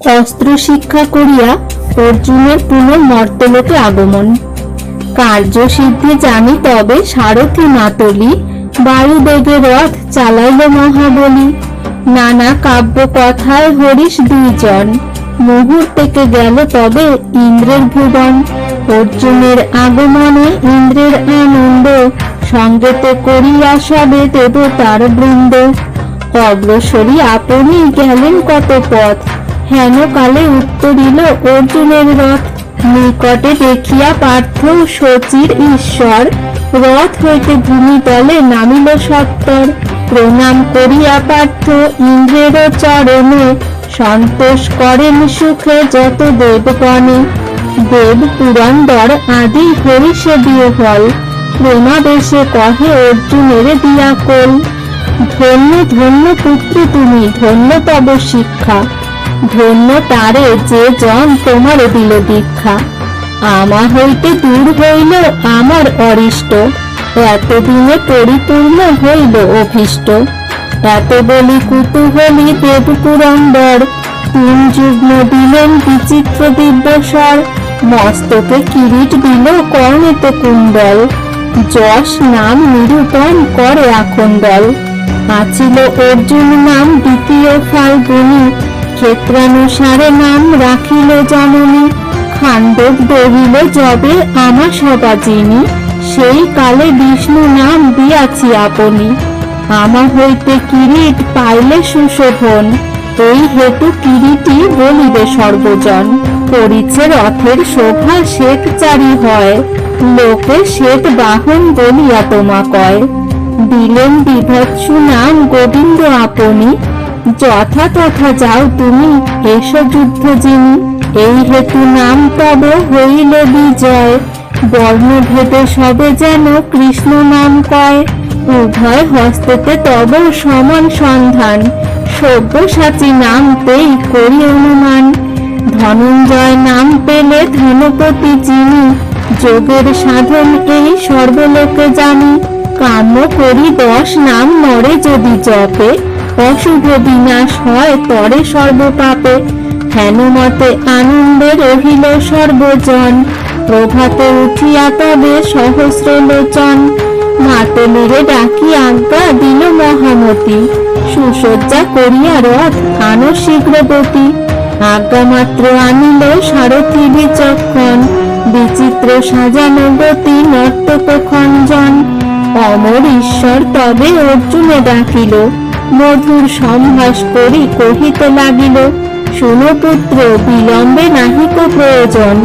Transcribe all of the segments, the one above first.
অস্ত্র শিক্ষা করিয়া অর্জুনের পুনঃ মর্তলোকে আগমন। কার্য সিদ্ধি জানি তবে সারথি মাতলি বায়ুবেগে রথ চালাইল মহাবলী। নানা কাব্য কথায় হরিশ দুইজন, মুহূর্তেকে গেল তবে ইন্দ্রের ভুবন। অর্জুনের আগমনে ইন্দ্রের আনন্দ সঙ্গেতে করিয়া সবে দেবতার বৃন্দ। অগ্রসরী আপনি গেলেন কত পথ হেন কালে উত্তরিল অর্জুনের রথ। নিকটে দেখিয়া পার্থ শচীর ঈশ্বর। রথ হইতে ভূমিতলে নামিল সত্তর। প্রণাম করিয়া পার্থ ইন্দ্রের চরণে। সন্তোষ করেন সুখে যত দেবগণে। দেব পুরন্দর আদি হরিষে দিয়ে ফল প্রেমাবেশে কহে অর্জুনের দিয়া কোল ধন্য ধন্য পুত্র তুমি, ধন্য তব শিক্ষা। ধন্য তারে যে জন তোমার দিল দীক্ষা। আমা হইতে দূর হইল আমার অরিষ্ট। এতদিনে পরিপূর্ণ হইল অভীষ্ট। এত বলি কুতূহলী দেব পুরন্দর তিন যুগ্ম দিলেন বিচিত্র দিব্যস্বর মস্তকে কিরিট দিল কর্ণেতে কুণ্ডল। যশ নাম নিরূপণ করে আখণ্ডল। আছিল অর্জুন নাম দ্বিতীয় ফাল্গুনি। ক্ষেত্রানুসারে নাম রাখিল জননী। খাণ্ডব দরিল যবে আমা সবা যিনি, সেই কালে বিষ্ণু নাম দিয়াছি আপনি। আমা হইতে কিরিট পাইলে সুশোভন, এই হেতু কিরিটি বলিবে সর্বজন। পরিছে রথের শোভা শ্বেত চারি হয়, লোকে শ্বেত বাহন বলিয়া তোমা কয়। দিলেন বিভৎসু নাম গোবিন্দ আপনি যথা তথা যাও তুমি এসো যুদ্ধ যিনি এই হেতু নাম তব হইল বিজয়। বর্ণভেদে সবে যেন কৃষ্ণ নাম কয়, উভয় হস্তেতে তব সমান সন্ধান, সব্যসাচী নাম তেই করি অনুমান। ধনঞ্জয় নাম পেলে ধনপতি যিনি, যোগের সাধন এই সর্বলোকে জানি, কাম্য করি দশ নাম নরে যদি জপে অশুভ বিনাশ হয় তরে সর্বপাপে। হেনুমতে আনন্দে রহিল সর্বজন। প্রভাতে উঠিয়া তবে সহস্র লোচন। মাতলিরে ডাকি আজ্ঞা দিল মহামতি। সুসজ্জা করিয়া রথ আনো শীঘ্রবতী আজ্ঞা মাত্র আনিল সারথি বিচক্ষণ। বিচিত্র সাজানো গতি নর্তক খঞ্জন অমর ঈশ্বর তবে অর্জুনে ডাকিল। মধুর সম্ভাস করি কহিতে লাগিল, শুনো পুত্র, বিলম্বে নাহিক প্রয়োজন।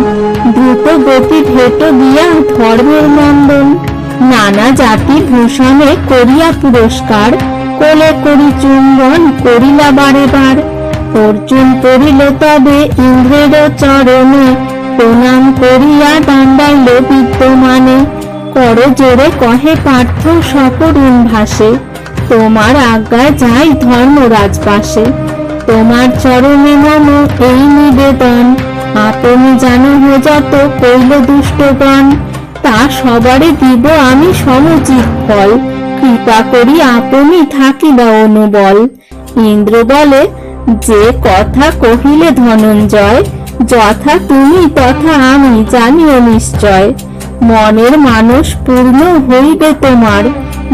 দ্রুত গতি ভেট দিয়া ধর্মের নন্দন। নানা জাতি ভূষণে করিয়া পুরস্কার। কোলে করি চুম্বন, করিলা বারে বার। অর্জুন করিল তবে ইন্দ্রের চরণে। প্রণাম করিয়া দণ্ডাইল বিদ্যমানে। কর জোরে কহে পার্থ সকরুণ ভাসে। তোমার আজ্ঞা যাই ধর্মরাজ পাশে তোমার চরণে মম এই নিবেদন। আপনি জানো যত কইল দুষ্টগণ তা সবারে দিব আমি সমুচিত ফল। কৃপা করি আপনি থাকিবা অনুবল। ইন্দ্র বলে যে কথা কহিলে ধনঞ্জয়, যথা তুমি তথা আমি জানিও নিশ্চয়। মনের মানুষ পূর্ণ হইবে তোমার।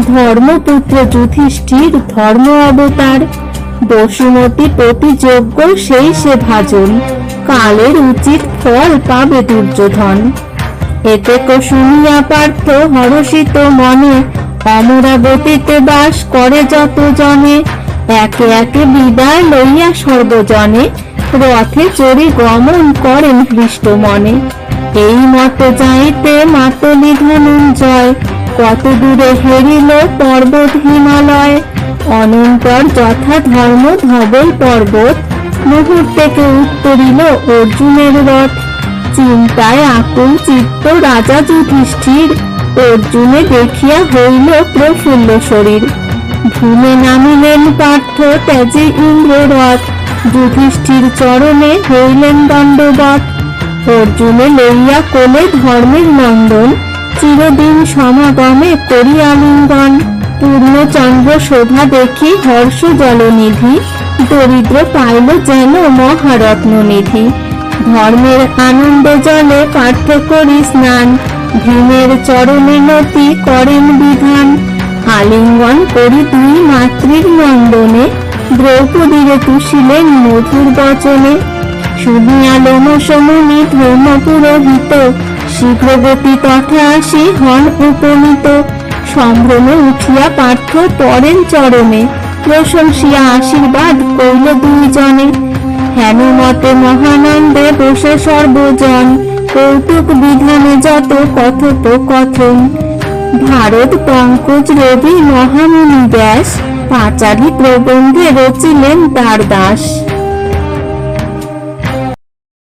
ধর্মপুত্র যুধিষ্ঠির ধর্ম অবতার। বসুমতী প্রতিযোগ্য সেই সে ভাজন। কালের উচিত ফল পাবে দুর্যোধন। এতে কো শুনিয়া পার্থ হরষিত মনে, অমরাবতীতে বাস করে যত জনে একে একে বিদায় লইয়া সর্বজনে, রথে চড়ি গমন করেন হৃষ্ট মনে। এই মতে যাইতে মাতলি ধনঞ্জয় কত দূরে হেরিল পর্বত হিমালয়? অনন্তর যথা ধর্ম ধবল পর্বত। মুহূর্তেকে উত্তরিল অর্জুনের রথ। চিন্তায় আকুল চিত্ত রাজা যুধিষ্ঠির। অর্জুনে দেখিয়া হইল প্রফুল্ল শরীর। ভূমে নামিলেন পার্থ ত্যাজে ইন্দ্র রথ। যুধিষ্ঠির চরণে হইলেন দণ্ডবত অর্জুনে লইয়া কোলে ধর্মের নন্দন। চিরদিন সমাগমে করি আলিঙ্গন পূর্ণচন্দ্র শোভা দেখি হর্ষ জলনিধি, দরিদ্র পাইল যেন মহারত্ন নিধি ধর্মের আনন্দ জলে পাঠ্য করি স্নান, ভীমের চরণে নতি করেন বিধান। আলিঙ্গন করি দুই মাতৃর নন্দনে, দ্রৌপদীরে তুষিলেন মধুর বচনে। শুনিয়া লোম সমনি ধর্ম পুরোহিত শীঘ্রগতি তথা আসি হন উপনীত। সম্ভ্রমে উঠিয়া পার্থ পরেন চরণে। প্রশংসিয়া আশীর্বাদ কইল দুইজনে। হেন মতে মহানন্দে বসে সর্বজন। কৌতুক বিধানে যত কথোপকথন। ভারত পঙ্কজ রবি মহামুনি ব্যাস। পাঁচালী প্রবন্ধে রচিলেন তার দাস